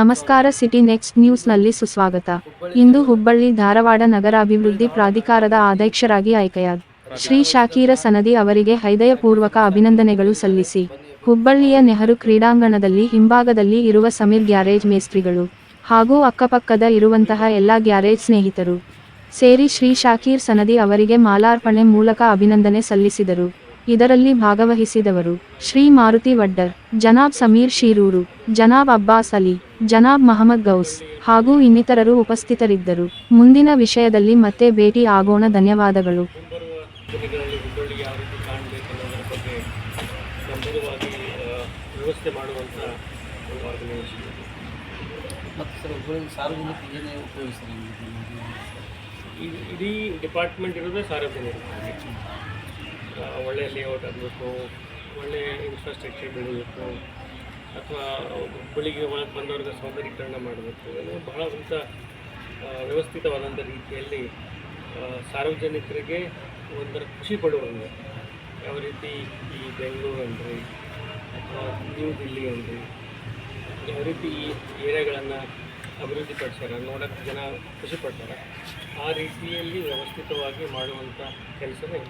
ನಮಸ್ಕಾರ city next ನ್ಯೂಸ್ನಲ್ಲಿ ಸುಸ್ವಾಗತ. ಇಂದು ಹುಬ್ಬಳ್ಳಿ ಧಾರವಾಡ ನಗರಾಭಿವೃದ್ಧಿ ಪ್ರಾಧಿಕಾರದ ಅಧ್ಯಕ್ಷರಾಗಿ ಆಯ್ಕೆಯಾದ ಶ್ರೀ ಶಾಕೀರ ಸನದಿ ಅವರಿಗೆ ಹೃದಯಪೂರ್ವಕ ಅಭಿನಂದನೆಗಳು ಸಲ್ಲಿಸಿ. ಹುಬ್ಬಳ್ಳಿಯ ನೆಹರು ಕ್ರೀಡಾಂಗಣದಲ್ಲಿ ಹಿಂಭಾಗದಲ್ಲಿ ಇರುವ ಸಮೀರ್ ಗ್ಯಾರೇಜ್ ಮೇಸ್ತ್ರಿಗಳು ಹಾಗೂ ಅಕ್ಕಪಕ್ಕದ ಇರುವಂತಹ ಎಲ್ಲ ಗ್ಯಾರೇಜ್ ಸ್ನೇಹಿತರು ಸೇರಿ ಶ್ರೀ ಶಾಕೀರ್ ಸನದಿ ಅವರಿಗೆ ಮಾಲಾರ್ಪಣೆ ಮೂಲಕ ಅಭಿನಂದನೆ ಸಲ್ಲಿಸಿದರು. ಇದರಲ್ಲಿ ಭಾಗವಹಿಸಿದವರು ಶ್ರೀ ಮಾರುತಿ ವಡ್ಡರ್ ಜನಾಬ್ ಸಮೀರ್ ಶೀರೂರು ಜನಾಬ್ ಅಬ್ಬಾಸ್ ಅಲಿ ಜನಾಬ್ ಮಹಮ್ಮದ್ ಗೌಸ್ ಹಾಗೂ ಇನ್ನಿತರರು ಉಪಸ್ಥಿತರಿದ್ದರು. ಮುಂದಿನ ವಿಷಯದಲ್ಲಿ ಮತ್ತೆ ಭೇಟಿ ಆಗೋಣ. ಧನ್ಯವಾದಗಳು. ಸಾರ್ವಜನಿಕ ಇಡೀ ಡಿಪಾರ್ಟ್ಮೆಂಟ್ ಇರೋದೇ ಸಾರ್ವಜನಿಕರಿಗೆ. ಆ, ಒಳ್ಳೆಯ ಲೇಔಟ್ ಆಗಬೇಕು ಒಳ್ಳೆಯ ಇನ್ಫ್ರಾಸ್ಟ್ರಕ್ಚರ್ ಬೆಳೀಬೇಕು, ಅಥವಾ ಹುಬ್ಬಳ್ಳಿಗೆ ಒಳಗೆ ಬಂದವ್ರಿಗೆ ಸೌಂದರ್ಯೀಕರಣ ಮಾಡಬೇಕು. ಅಂದರೆ ಬಹಳ ಒಂದು ವ್ಯವಸ್ಥಿತವಾದಂಥ ರೀತಿಯಲ್ಲಿ ಸಾರ್ವಜನಿಕರಿಗೆ ಒಂಥರ ಖುಷಿ ಪಡುವಂಗೆ ಯಾವ ರೀತಿ ಈ ಬೆಂಗಳೂರು ಅಂದರೆ, ಅಥವಾ ನ್ಯೂ ದಿಲ್ಲಿ ಅಂದರೆ, ಯಾವ ರೀತಿ ಈ ಏರಿಯಾಗಳನ್ನು ಅಭಿವೃದ್ಧಿಪಡಿಸ್ಯಾರ ನೋಡೋಕ್ಕೆ ಜನ ಖುಷಿಪಡ್ತಾರೆ ಆ ರೀತಿಯಲ್ಲಿ ವ್ಯವಸ್ಥಿತವಾಗಿ ಮಾಡುವಂಥ ಕೆಲಸವೇ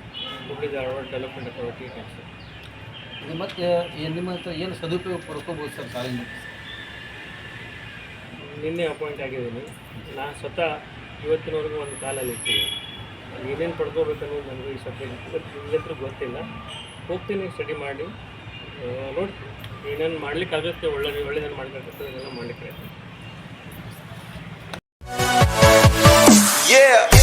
ಹುಬ್ಬಳ್ಳಿ ಧಾರವಾಡ ಡೆವಲಪ್ಮೆಂಟ್ ಅಥಾರಿಟಿ ಕೆಲಸ. ಮತ್ತು ನಿಮ್ಮ ಹತ್ರ ಏನು ಸದುಪಯೋಗ ಪಡ್ಕೋಬೋದು ಸರ್ ಕಾಲೇಜ್ ನಿನ್ನೆ ಅಪಾಯಿಂಟ್ ಆಗಿದ್ದೀನಿ. ನಾನು ಸ್ವತಃ ಇವತ್ತಿನವರೆಗೂ ಒಂದು ಕಾಲಲ್ಲಿ ಇರ್ತೀನಿ. ಏನೇನು ಪಡ್ಕೋಬೇಕನ್ನೋದು ನನಗೆ ಈ ಸಬ್ಜೆಕ್ಟ್ ಇಲ್ಲಂತೂ ಗೊತ್ತಿಲ್ಲ. ಹೋಗ್ತೀನಿ ಸ್ಟಡಿ ಮಾಡಿ ನೋಡ್ತೀನಿ. ಏನೇನು ಮಾಡ್ಲಿಕ್ಕಾಗುತ್ತೆ ಒಳ್ಳೆ ಒಳ್ಳೆಯದನ್ನು ಮಾಡ್ಲಿಕ್ಕಾಗುತ್ತೆ ಅದನ್ನೆಲ್ಲ ಮಾಡ್ಲಿಕ್ಕೆ Yeah.